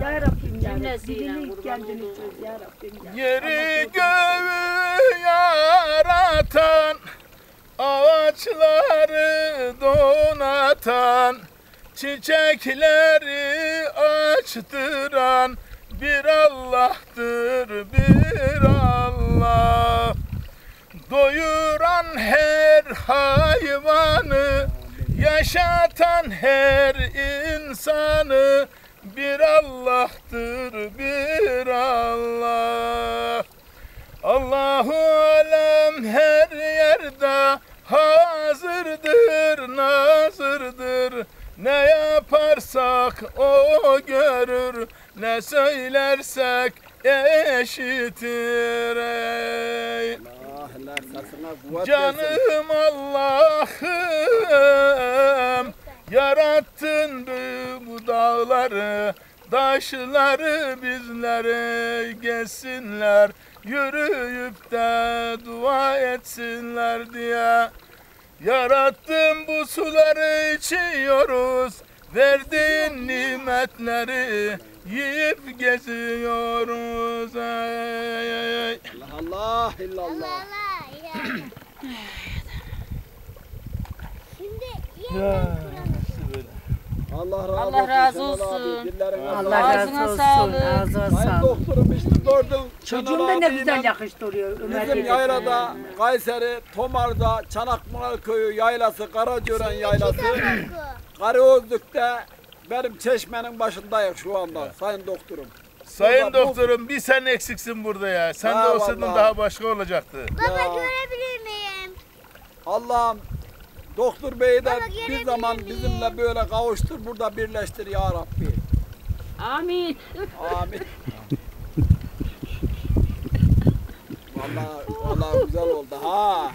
Ya Rabbim ya. Cümlesiyle Dilini kurban kendini olduğum. çöz ya Rabbim ya. Yeri göğü yaratan Ağaçları donatan Çiçekleri açtıran Bir Allah'tır bir Allah Doyuran her hayvanı Yaşatan her insanı Bir Allah'tır bir Allah Allahu alem her yerde hazırdır, nazırdır. Ne yaparsak o görür, ne söylersek eşitir. Ey. Canım Allah'ım Yarattın bu dağları Taşları bizlere gelsinler Yürüyüp de dua etsinler diye Yarattın bu suları içiyoruz Verdiğin nimetleri yiyip geziyoruz ey, ey, ey. Allah Allah illallah. Şimdi Ya, işte böyle. Allah razı Allah olsun. razı olsun. dillerin Allah razı Ağzına olsun. sağlık. Ağzına Sayın sağlık. doktorum işte gördüm. Çocuğun Şenol da ne güzel yakıştırıyor. Ömer Bizim yaylada Kayseri, Tomar'da, Çanakpınar Köyü yaylası, Karacören yaylası, Karaözlük'te benim çeşmenin başındayım şu anda sayın doktorum. Sayın Burada bu- doktorum bir sen eksiksin burada ya. Sen Ha, de olsaydın vallahi. daha başka olacaktı. Baba Ya. görebilir miyim? Allah'ım Doktor Bey'i de bir zaman miyim? bizimle böyle kavuştur, burada birleştir ya Rabbi. Amin. Amin. Vallahi, vallahi güzel oldu ha.